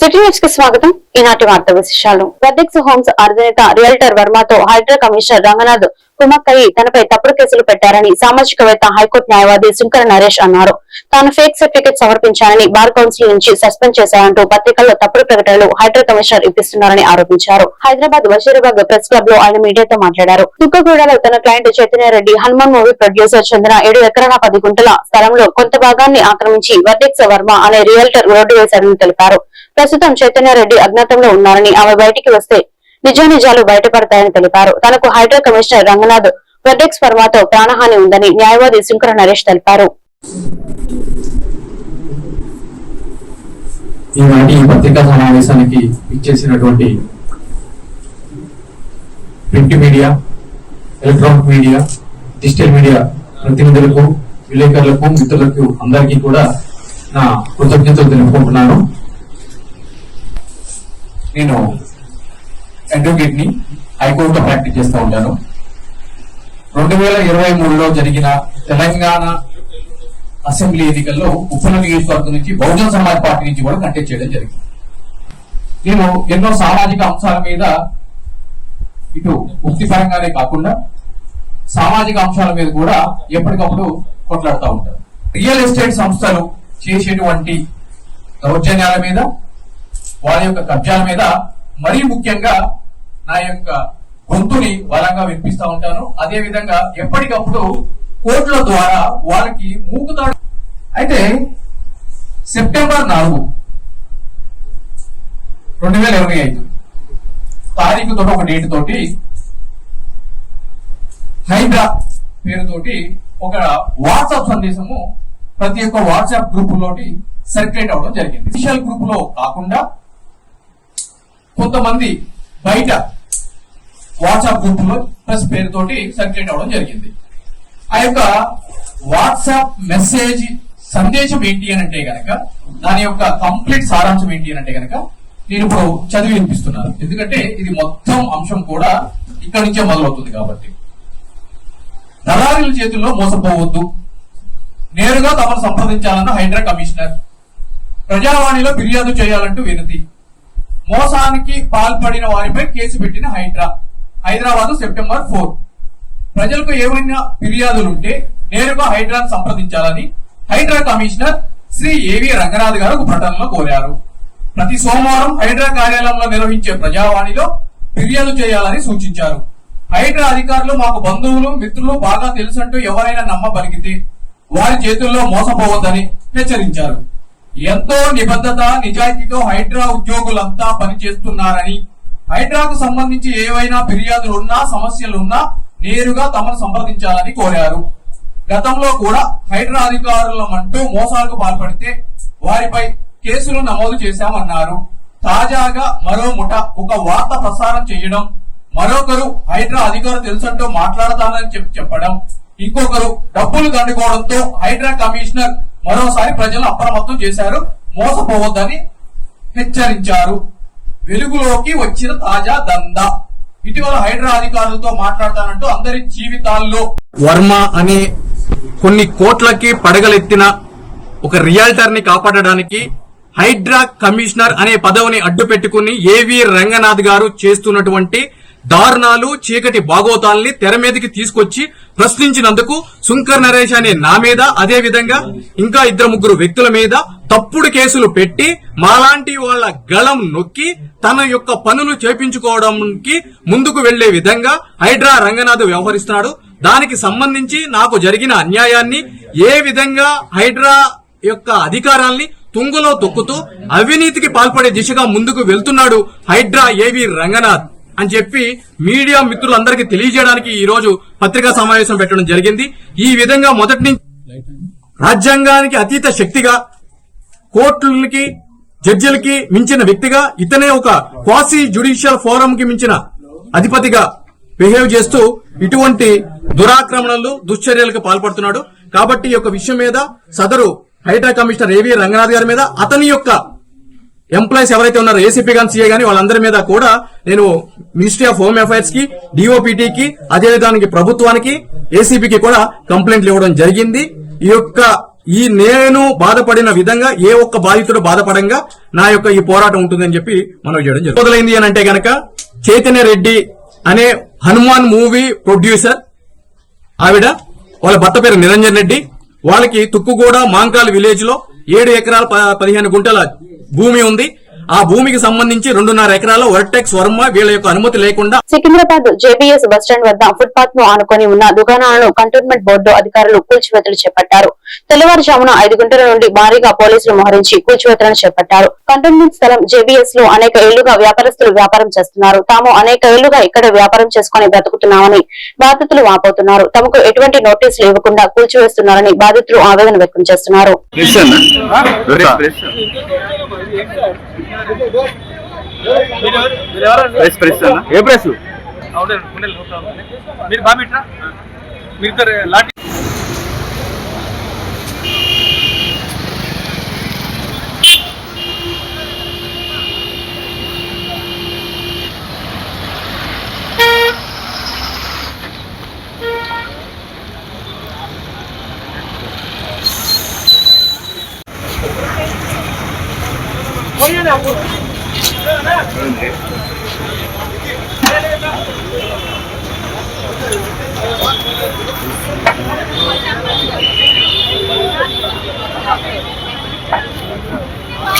City న్యూస్కి స్వాగతం ఈనాటి వార్త విశేషాలు. వెర్డెక్స్ హోమ్స్ అధినేత రియల్టర్ వర్మతో హైడ్రా కమిషనర్ రంగనాథ్ కుమక్కయి తనపై తప్పుడు కేసులు పెట్టారని సామాజికవేత్త హైకోర్టు న్యాయవాది శంకర నరేష్ అన్నారు. తాను ఫేక్ సర్టిఫికెట్ సమర్పించానని బార్ కౌన్సిల్ నుంచి సస్పెండ్ చేశారంటూ పత్రికల్లో తప్పుడు ప్రకటనలు హైడ్రా కమిషనర్ ఇప్పిస్తున్నారని ఆరోపించారు. హైదరాబాద్ వజీరాబాద్ ప్రెస్ క్లబ్లో ఆయన మీడియాతో మాట్లాడారు. తుక్కగూడలో తన client Chaitanya Reddy Hanuman movie producer చెందిన ఏడు ఎకరాల పది గుంటల స్థలంలో కొంత భాగాన్ని ఆక్రమించి వర్డెక్స్ వర్మ అనే రియల్టర్ రోడ్డు వేశారని తెలిపారు. ప్రస్తుతం చైతన్య రెడ్డి పోరాటంలో ఉన్నారని ఆమె బయటికి వస్తే నిజానిజాలు బయటపడతాయని తెలిపారు. తనకు హైడ్రా కమిషనర్ రంగనాథ్ వెర్డెక్స్ వర్మతో ప్రాణహాని ఉందని న్యాయవాది శంకర నరేష్ తెలిపారు. ఈనాటి పత్రికా సమావేశానికి ఇచ్చేసినటువంటి print media electronic media digital media ప్రతినిధులకు విలేకరులకు మిత్రులకు అందరికీ కూడా నా కృతజ్ఞతలు తెలుపుకుంటున్నాను. నేను అడ్వకేట్ని హైకోర్టులో ప్రాక్టీస్ చేస్తూ ఉంటాను రెండు వేల ఇరవై మూడులో జరిగిన తెలంగాణ అసెంబ్లీ ఎన్నికల్లో ఉప్పల నియోజకవర్గం నుంచి బహుజన సమాజ్ పార్టీ నుంచి కూడా కంటెక్ట్ చేయడం జరిగింది. నేను ఎన్నో సామాజిక అంశాల మీద ఇటు వృత్తిపరంగానే కాకుండా సామాజిక అంశాల మీద కూడా ఎప్పటికప్పుడు కొట్లాడుతూ ఉంటారు రియల్ ఎస్టేట్ సంస్థలు చేసేటువంటి దౌర్జన్యాల మీద వారి యొక్క కబ్జాల మీద మరీ ముఖ్యంగా నా యొక్క గొంతుని బలంగా వినిపిస్తా ఉంటాను. అదే విధంగా ఎప్పటికప్పుడు కోర్టుల ద్వారా వాళ్ళకి మూకుతాడు అయితే సెప్టెంబర్ నాలుగు రెండు వేల ఇరవై ఐదు తారీఖుతో ఒక డేట్ తోటి హైడ్రా పేరుతోటి ఒక వాట్సాప్ సందేశము ప్రతి ఒక్క వాట్సాప్ గ్రూప్ లోటి సర్క్యులేట్ అవడం జరిగింది. అఫీషియల్ గ్రూప్లో కాకుండా కొంతమంది బయట వాట్సాప్ గ్రూప్ ప్లస్ పేరుతోటి సర్క్యులేట్ అవడం జరిగింది. ఆ యొక్క వాట్సాప్ మెసేజ్ సందేశం ఏంటి అని అంటే గనక దాని యొక్క కంప్లీట్ సారాంశం ఏంటి అని అంటే గనక నేను ఇప్పుడు చదివి వినిపిస్తున్నాను. ఎందుకంటే ఇది మొత్తం అంశం కూడా ఇక్కడ నుంచే మొదలవుతుంది కాబట్టి. దళారీల చేతుల్లో మోసపోవద్దు. నేరుగా తమను సంప్రదించాలన్న హైడ్రా కమిషనర్. ప్రజావాణిలో ఫిర్యాదు చేయాలంటూ వినతి. మోసానికి పాల్పడిన వారిపై కేసు పెట్టిన హైడ్రా. Hyderabad September four. ప్రజలకు ఏమైనా ఫిర్యాదులుంటే నేరుగా హైడ్రాను సంప్రదించాలని HYDRAA commissioner Shri A V Ranganath గారు ఒక ప్రకటనలో కోరారు. ప్రతి సోమవారం హైడ్రా కార్యాలయంలో నిర్వహించే ప్రజావాణిలో ఫిర్యాదు చేయాలని సూచించారు. హైడ్రా అధికారులు మాకు బంధువులు మిత్రులు బాగా తెలుసంటూ ఎవరైనా నమ్మబలిగితే వారి చేతుల్లో మోసపోవద్దని హెచ్చరించారు. ఎంతో నిబద్ధత నిజాయితీతో హైడ్రా ఉద్యోగులంతా పనిచేస్తున్నారని హైడ్రాకు సంబంధించి ఏవైనా ఫిర్యాదులు ఉన్నా సమస్యలున్నా నేరుగా తమను సంప్రదించాలని కోరారు. గతంలో కూడా హైడ్రా అధికారులమంటూ మోసాలకు పాల్పడితే వారిపై కేసులు నమోదు చేశామన్నారు. తాజాగా మరో ముఠ ఒక వార్త ప్రసారం చేయడం మరొకరు హైడ్రా అధికారులు తెలుసంటూ మాట్లాడతానని చెప్పి చెప్పడం ఇంకొకరు డబ్బులు దండుకోవడంతో హైడ్రా కమిషనర్ మరోసారి ప్రజలను అప్రమత్తం చేశారు. మోసపోవద్దని హెచ్చరించారు. వెలుగులోకి వచ్చిన తాజా దందా. ఇటీవల హైడ్రా అధికారులతో మాట్లాడతానంటూ అందరి జీవితాల్లో. వర్మ అనే కొన్ని కోట్లకి పడగలెత్తిన ఒక రియాల్టర్ని కాపాడడానికి హైడ్రా కమిషనర్ అనే పదవిని అడ్డు పెట్టుకుని ఏవి రంగనాథ్ గారు చేస్తున్నటువంటి దారుణాలు చీకటి బాగోతాల్ని తెర మీదకి తీసుకొచ్చి ప్రశ్నించినందుకు శుంకర్ నరేష్ అనే నా మీద అదే విధంగా ఇంకా ఇద్దరు ముగ్గురు వ్యక్తుల మీద తప్పుడు కేసులు పెట్టి మాలాంటి వాళ్ళ గళం నొక్కి తన యొక్క పనులు చేపించుకోవడానికి ముందుకు వెళ్ళే విధంగా హైడ్రా రంగనాథ్ వ్యవహరిస్తున్నాడు. దానికి సంబంధించి నాకు జరిగిన అన్యాయాన్ని ఏ విధంగా హైడ్రా యొక్క అధికారాల్ని తుంగలో తొక్కుతూ అవినీతికి పాల్పడే దిశగా ముందుకు వెళ్తున్నాడు హైడ్రా ఏవి రంగనాథ్. అని చెప్పి మీడియా మిత్రులందరికీ తెలియజేయడానికి ఈ రోజు పత్రికా సమావేశం పెట్టడం జరిగింది. ఈ విధంగా మొదటి నుంచి రాజ్యాంగానికి అతీత శక్తిగా కోర్టులకి జడ్జిలకి మించిన వ్యక్తిగా ఇతనే ఒక క్వాసీ జ్యుడిషియల్ ఫోరం కి మించిన అధిపతిగా బిహేవ్ చేస్తూ ఇటువంటి దురాక్రమణలు దుశ్చర్యలకు పాల్పడుతున్నాడు. కాబట్టి ఈ యొక్క విషయం మీద సదరు హైటా కమిషనర్ ఏవి రంగనాథ్ గారి మీద అతని యొక్క ఎంప్లాయీస్ ఎవరైతే ఉన్నారో ఏసీపీ కానీ సీఏ కానీ వాళ్ళందరి మీద కూడా నేను మినిస్ట్రీ ఆఫ్ హోమ్ అఫైర్స్కి డిఓపిటీకి అదే విధానికి ప్రభుత్వానికి ఏసీపీకి కూడా కంప్లైంట్లు ఇవ్వడం జరిగింది. ఈ యొక్క ఈ నేను బాధపడిన విధంగా ఏ ఒక్క బాధితుడు బాధపడంగా నా యొక్క ఈ పోరాటం ఉంటుందని చెప్పి మనం చేయడం జరిగింది మొదలైంది అని అంటే గనక చైతన్య రెడ్డి అనే హనుమాన్ మూవీ ప్రొడ్యూసర్ ఆవిడ వాళ్ళ భర్త పేరు నిరంజన్ రెడ్డి. వాళ్ళకి తుక్కుగూడ మాంకాల్ విలేజ్లో ఏడు ఎకరాల ప- పదిహేను గుంటల భూమి ఉంది. ఆ భూమికి సంబంధించి రెండున్నర ఎకరాల వర్టెక్స్ వర్మ వీళ్ళ యొక్క అనుమతి లేకుండా సికింద్రాబాద్ జేబీఎస్ బస్టాండ్ వద్ద ఫుట్పాత్ను ఆనుకొని ఉన్న దుకాణాలను కంటోన్మెంట్ బోర్డు అధికారులు కూల్చివేతలు చేపట్టారు. తెల్లవారుజామున ఐదు గంటల నుండి భారీగా పోలీసులు మోహరించి కూల్చివేతలను చేపట్టారు. కంటోన్మెంట్ స్థలం జేబీఎస్లో అనేక ఏళ్ళుగా వ్యాపారస్తులు వ్యాపారం చేస్తున్నారు. తాము అనేక ఏళ్ళుగా ఇక్కడ వ్యాపారం చేసుకుని బ్రతుకుతున్నామని బాధితులు వాపోతున్నారు. తమకు ఎటువంటి నోటీసులు ఇవ్వకుండా కూల్చివేస్తున్నారని బాధితులు ఆవేదన వ్యక్తం చేస్తున్నారు. ఫ్రెష్ అన్న. ఏ ప్రెస్? మీరు బాబిట్రా మీరు ఇద్దరు లాంటి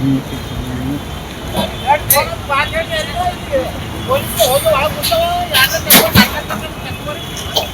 Thank you.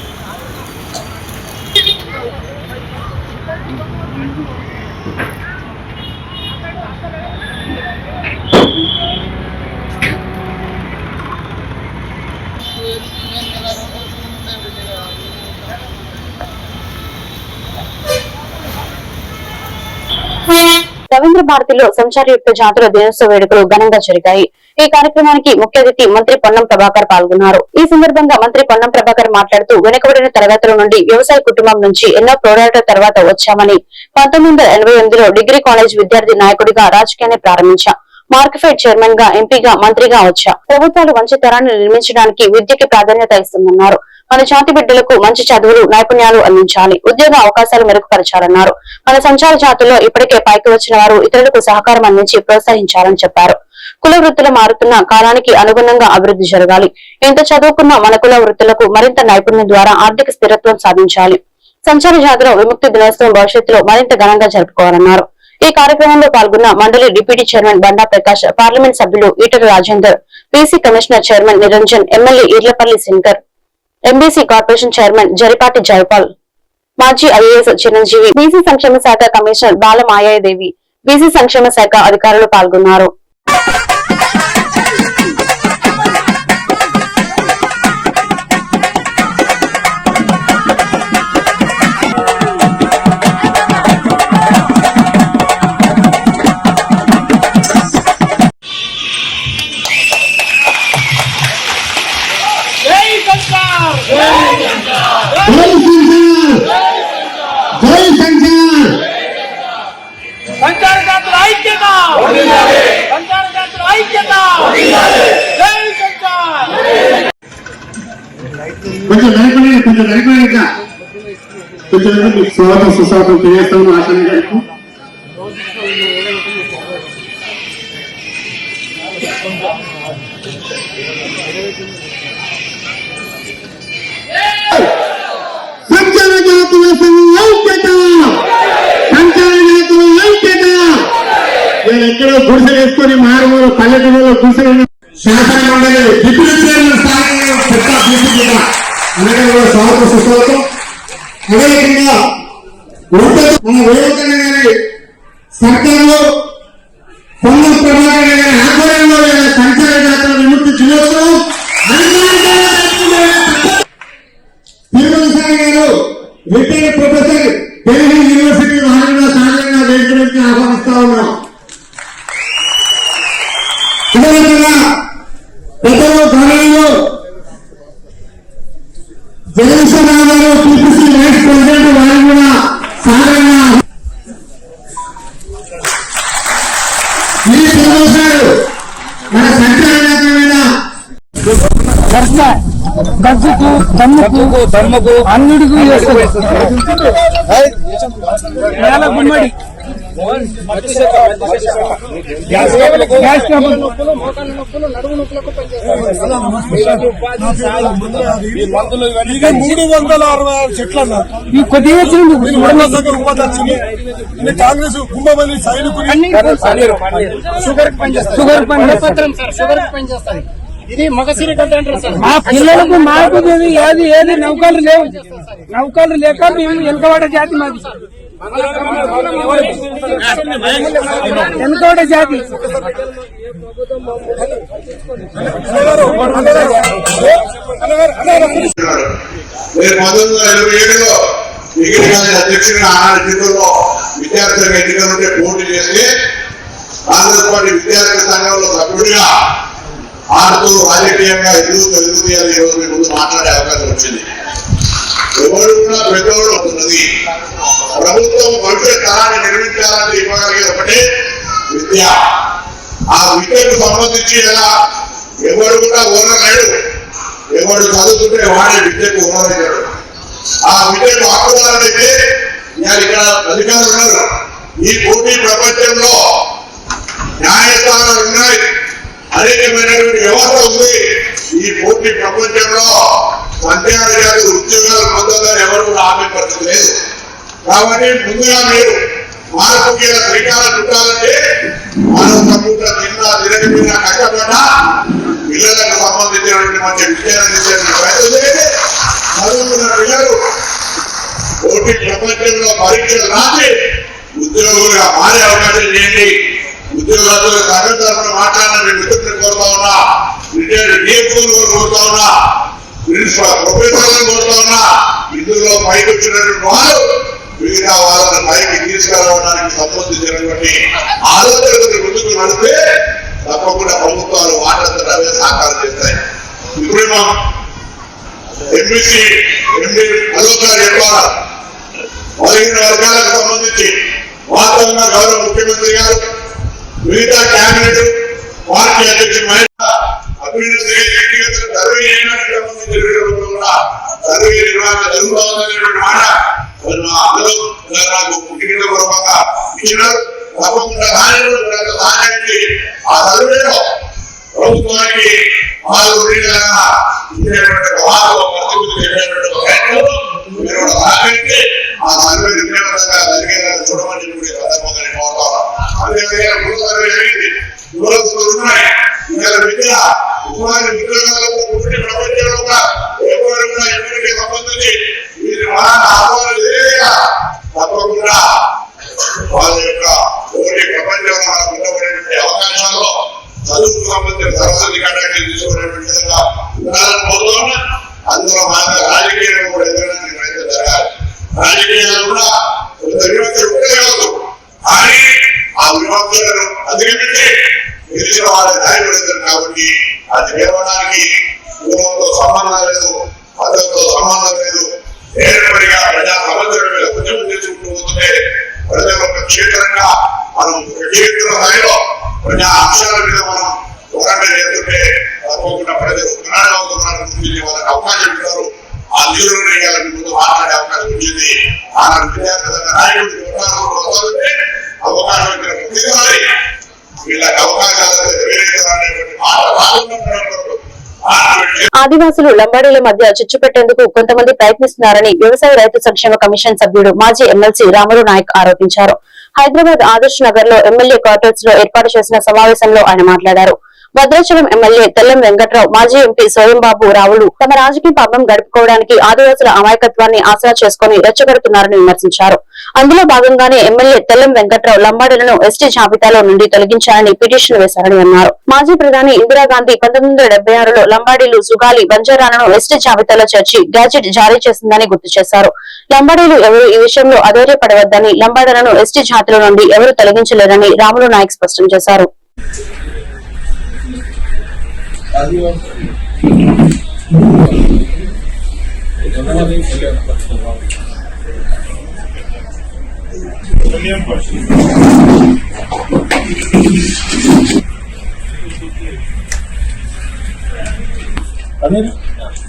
రవీంద్ర భారతిలో సంచారయుక్త జాతర దినోత్సవ వేడుకలు ఘనంగా జరిగాయి. ఈ కార్యక్రమానికి ముఖ్య అతిథి మంత్రి పొన్నం ప్రభాకర్ పాల్గొన్నారు. ఈ సందర్భంగా మంత్రి పొన్నం ప్రభాకర్ మాట్లాడుతూ వెనుకబడిన తరగతుల నుండి వ్యవసాయ కుటుంబం నుంచి ఎన్నో పోరాటాల తర్వాత వచ్చామని పంతొమ్మిది వందల ఎనభై ఎనిమిదిలో డిగ్రీ కాలేజ్ విద్యార్థి నాయకుడిగా రాజకీయాన్ని ప్రారంభించా. మార్క్ఫైడ్ చైర్మన్గా ఎంపీగా మంత్రిగా వచ్చా. ప్రభుత్వాలు మంచి తరాన్ని నిర్మించడానికి విద్యకి ప్రాధాన్యత ఇస్తుందన్నారు. మన జాతి బిడ్డలకు మంచి చదువులు నైపుణ్యాలు అందించాలి. ఉద్యోగ అవకాశాలు మెరుగుపరచాలన్నారు. మన సంచార జాతుల్లో ఇప్పటికే పైకి వచ్చిన వారు ఇతరులకు సహకారం అందించి ప్రోత్సహించాలని చెప్పారు. కుల వృత్తులు మారుతున్న కాలానికి అనుగుణంగా అభివృద్ధి జరగాలి. ఎంత చదువుకున్న మన కుల వృత్తులకు మరింత నైపుణ్యం ద్వారా ఆర్థిక స్థిరత్వం సాధించాలి. సంచార జాతర విముక్తి దినోత్సవం భవిష్యత్తులో మరింత ఘనంగా జరుపుకోవాలన్నారు. ఈ కార్యక్రమంలో పాల్గొన్న మండలి deputy chairman Banda Prakash parliament సభ్యులు Etela Rajender PC commissioner chairman Niranjan MLA Eerlapalli Shankar MBC corporation chairman Jaripati Jaipal మాజీ ఐఏఎస్ చిరంజీవి బీసీ సంక్షేమ శాఖ కమిషనర్ బాల మాయాదేవి బీసీ సంక్షేమ శాఖ అధికారులు పాల్గొన్నారు. సంచార జాతుల ఐక్యత సంచార జాతుల ఐక్యత కొంచెం వెనకనే కొంచెం వెనకనే కొంచెం స్వాగతం సుస్వాగతం తెలియజేస్తాను ఆశని గారికి జాతుల సంఘం ఐక్యత సంచార నాయకుల ఐక్యత నేను ఎక్కడో గుడిసెలు వేసుకొని మారుమూల పల్లెటూరులో గుడిసెలు శాసన మండలి డిప్యూటీ చైర్మన్ స్థానంలో పెద్ద తీసుకుంటున్నా అనగా కూడా స్వాగతం సుస్వాగతం అదేవిధంగా ఉన్నత మన వేడుకన్న గారి సర్కార్లో పొన్నం ప్రభాకర్ గారి ఆధ్వర్యంలో ఇలా సంచార జాతర విముక్తి దినోత్సవం అధికారులు రిటైర్డ్ ప్రొఫెసర్ ఢిల్లీ యూనివర్సిటీ వారిగా సాధారణంగా వేదికలకు ఆహ్వానిస్తా ఉన్నాం అదేవిధంగా గారు టీపీసీ వైస్ ప్రెసిడెంట్ వారిని కూడా మన దమ్ముకు దమ్ముకు అన్నిటికీ మూడు వందల అరవై ఆరు చెట్లు అన్నారు దగ్గర ఉపాధి వచ్చింది. కాంగ్రెస్ కుంభమల్లి సైనికులు షుగర్ షుగర్ పనిచేస్తుంది షుగర్ ఇది మగసిరి మా పిల్లలకు మాకు ఏది ఏది ఏది నౌకలు లేవు. నౌకలు లేక మేము వెనుకబడ జాతి మాది. వెనుకబడ జాతి? నేను పంతొమ్మిది వందల ఎనభై ఏడులో డిగ్రీ అధ్యక్షుడిగా ఆనాడు జిల్లాలో విద్యార్థి సంఘ ఎన్నికల పోటీ చేసి కాంగ్రెస్ పార్టీ విద్యార్థి సంఘంలో సభ్యుడిగా ఆడుతూ రాజకీయంగా ఎదుగుతూ ఎదుగుతూ ఈ రోజు మీ ముందు మాట్లాడే అవకాశం వచ్చింది. ఎవరు కూడా పెద్దవాడు అవుతున్నది. ప్రభుత్వం భవిష్యత్ తరాన్ని నిర్మించాలని ఇవ్వగలిగే ఒకటే విద్య. ఆ విద్యకు సంబంధించి ఎలా? ఎవడు కూడా ఊరలేడు ఎవడు చదువుతుంటే వాడే విద్యకు ఊరలేడు ఆ విద్యకు హక్కుదారులైతే ఇక్కడ అధికారులు ఉన్నారు. ఈ పోటీ ప్రపంచంలో న్యాయస్థానాలు ఉన్నాయి. అనేకమైనటువంటి వ్యవస్థ ఉంది ఈ పూర్తి ప్రపంచంలో సంధ్యాలు గారు ఉద్యోగాలు పొందాలని ఎవరు కూడా ఆమె లేదు. కాబట్టి ముందుగా మీరు మార్పుకి ఇలా శ్రీకారం చుట్టాలంటే మనం తప్పుగా తిన్నా తిరగకుండా కష్టపడ్డా పిల్లలకు సంబంధించినటువంటి మంచి విషయాలు ప్రయత్నం చేయండి. చదువుకున్న పిల్లలు పోటీ ప్రపంచంలో పరీక్షలు రాసి ఉద్యోగులుగా మారే అవకాశం చేయండి. ఉద్యోగాలు సంఘం తరఫున మాట్లాడిన మీ మిత్రులను కోరుతా ఉన్నా రిటైర్డ్ డిఎఫ్ఓలు కోరుతా ఉన్నా ప్రిన్సిపల్ ప్రొఫెసర్లను కోరుతా ఉన్నా ఇందులో పైకి వచ్చినటువంటి వారు మిగతా వాళ్ళని పైకి తీసుకురావడానికి సంబంధించినటువంటి ఆలోచనలు ముందుకు తప్పకుండా ప్రభుత్వాలు వాటంతా అవే సహకారం చేస్తాయి. ఇప్పుడు మా ఎంపీసీ ఎంపీ అలోకారు చెప్పాలి? బలహీన వర్గాలకు సంబంధించి వాస్తవంగా గౌరవ ముఖ్యమంత్రి గారు మిగతా క్యాబినెట్ పార్టీ అధ్యక్షుడు అభివృద్ధి సర్వే కూడా సర్వే నిర్వహణ మాట మా అందరూ నాకు పూర్వకంగా ఇచ్చినారు. తప్పకుండా ఆ సర్వేలో ప్రభుత్వానికి వివక్షలను వాళ్ళ కాబట్టి అది గెలవడానికి కులంతో సంబంధం లేదు మతంతో సంబంధం లేదు. నేర్పడిగా ప్రజా సమస్యల మీద ఉద్యమం చేసుకుంటూ పోతుంటే ప్రజల యొక్క క్షేత్రంగా మనం ఒక స్థాయిలో ప్రజా అంశాల మీద మనం పోరాటం చేస్తుంటే తప్పకుండా ప్రజలు పునరావృతమైన వాళ్ళకి అవకాశం ఇస్తారు ఆ నిధులను ఇవ్వాలని ముందు మాట్లాడే అవకాశం వచ్చింది ఆనాడు విద్యార్థి నాయకుడికి అవకాశం ఇచ్చిన ప్రతిసారి వీళ్ళకి అవకాశాలు ఆదివాసులు లంబాడీల మధ్య చిచ్చు పెట్టేందుకు కొంతమంది ప్రయత్నిస్తున్నారని వ్యవసాయ రైతు సంక్షేమ కమిషన్ సభ్యుడు మాజీ ఎమ్మెల్సీ రాములు నాయక్ ఆరోపించారు. హైదరాబాద్ ఆదర్శ్ నగర్లో ఎమ్మెల్యే క్వార్టర్స్లో ఏర్పాటు చేసిన సమావేశంలో ఆయన మాట్లాడారు. భద్రాచలం ఎమ్మెల్యే తెల్లం వెంకట్రావు మాజీ ఎంపీ స్వయంబాబు రావులు తమ రాజకీయ పాపం గడుపుకోవడానికి ఆదివాసుల అమాయకత్వాన్ని ఆసరా చేసుకుని రెచ్చగడుతున్నారని విమర్శించారు. అందులో భాగంగానే ఎమ్మెల్యే తెల్లం వెంకట్రావు లంబాడులను ఎస్టీ జాబితాలో నుండి తొలగించాలని పిటిషన్ వేశారని అన్నారు. మాజీ ప్రధాని ఇందిరాగాంధీ పంతొమ్మిది వందల డెబ్బై ఆరులో లంబాడీలు సుగాలి బంజారాలను ఎస్టీ జాబితాలో చేర్చి గ్యాజెట్ జారీ చేసిందని గుర్తు చేశారు. లంబాడీలు ఎవరు ఈ విషయంలో అధైర్యపడవద్దని లంబాడలను ఎస్టీ జాతిలో నుండి ఎవరు తొలగించలేరని రాములు నాయక్ స్పష్టం చేశారు.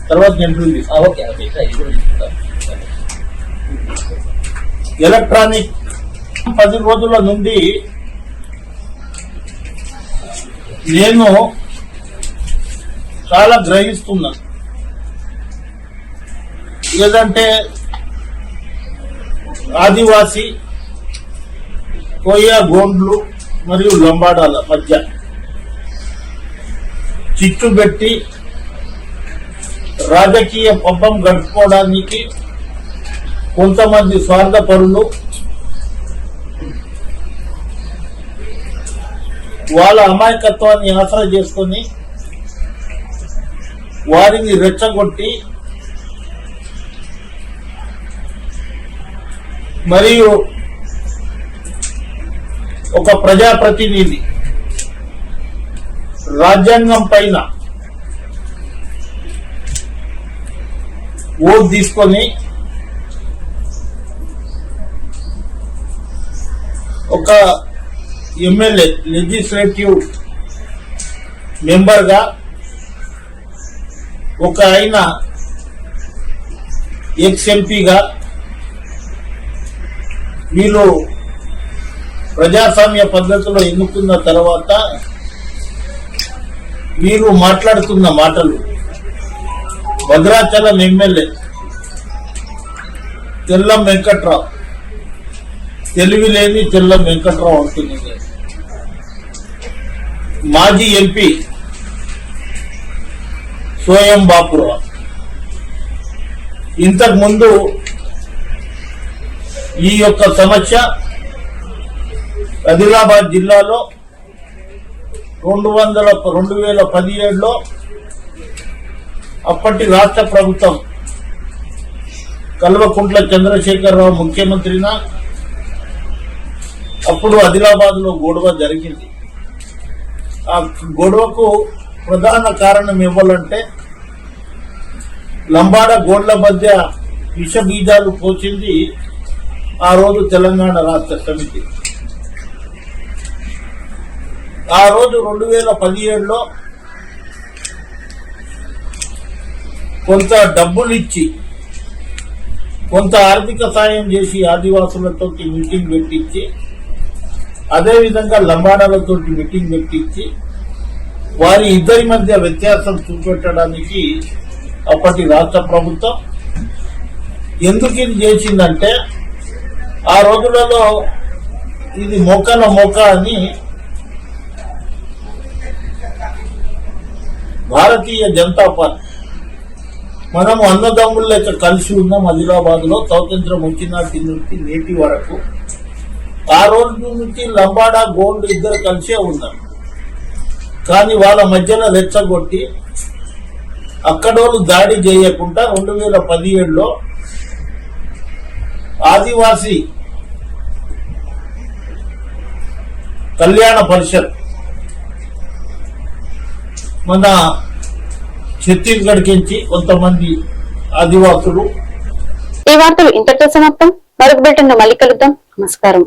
తర్వాత నేను ఎలక్ట్రానిక్ పది రోజుల నుండి నేను చాలా గ్రహిస్తున్నా. ఏదంటే ఆదివాసి కొయ్య గోండ్లు మరియు లంబాడాల మధ్య చిచ్చు పెట్టి రాజకీయ పబ్బం గడుపుకోవడానికి కొంతమంది స్వార్థపరులు వాళ్ళ అమాయకత్వాన్ని ఆసరా చేసుకొని వారిని రెచ్చగొట్టి మరియు ఒక ప్రజాప్రతినిధి రాజ్యాంగం పైన ఓట్ తీసుకొని ఒక ఎమ్మెల్యే లెజిస్లేటివ్ మెంబర్గా ఒక ఆయన ఎక్స్ ఎంపీగా వీళ్ళు ప్రజాస్వామ్య పద్ధతిలో ఎన్నుకున్న తర్వాత వీరు మాట్లాడుతున్న మాటలు. భద్రాచలం ఎమ్మెల్యే తెల్లం వెంకట్రావు. తెలివి లేని తెల్లం వెంకట్రావు అంటుంది మాజీ ఎంపీ సోయం బాపురా ఇంతకు ముందు ఈ యొక్క సమస్య ఆదిలాబాద్ జిల్లాలో రెండు వందల రెండు వేల పదిహేడులో అప్పటి రాష్ట్ర ప్రభుత్వం కల్వకుంట్ల చంద్రశేఖరరావు ముఖ్యమంత్రిన అప్పుడు ఆదిలాబాద్లో గొడవ జరిగింది. ఆ గొడవకు ప్రధాన కారణం ఇవ్వాలంటే లంబాడ గోడ్ల మధ్య విష బీజాలు పోచింది ఆ రోజు తెలంగాణ రాష్ట్ర సమితి. ఆ రోజు రెండు వేల పదిహేడులో కొంత డబ్బులిచ్చి కొంత ఆర్థిక సాయం చేసి ఆదివాసులతో మీటింగ్ పెట్టించి అదేవిధంగా లంబాడాలతో మీటింగ్ పెట్టించి వారి ఇద్దరి మధ్య వ్యత్యాసం చూపెట్టడానికి అప్పటి రాష్ట్ర ప్రభుత్వం ఎందుకు ఇది చేసిందంటే ఆ రోజులలో ఇది మొక్కన మోక అని భారతీయ జనతా పార్టీ మనం అన్నదమ్ముల లెక్క కలిసి ఉన్నాం ఆదిలాబాద్లో స్వాతంత్రం వచ్చినాటి నుంచి నేటి వరకు. ఆ రోజు నుంచి లంబాడా గోల్డ్ ఇద్దరు కలిసే ఉన్నారు. కానీ వాళ్ళ మధ్యన రెచ్చగొట్టి అక్కడోళ్ళు దాడి చేయకుండా రెండు వేల పదిహేడులో ఆదివాసి కళ్యాణ పరిషత్ మన ఛత్తీస్గఢ్ కించి కొంతమంది ఆదివాసులు ఈ వార్తలు ఇంతటితో సమాప్తం. మరొక బిల్టన్ మళ్ళీ కలుద్దాం. నమస్కారం.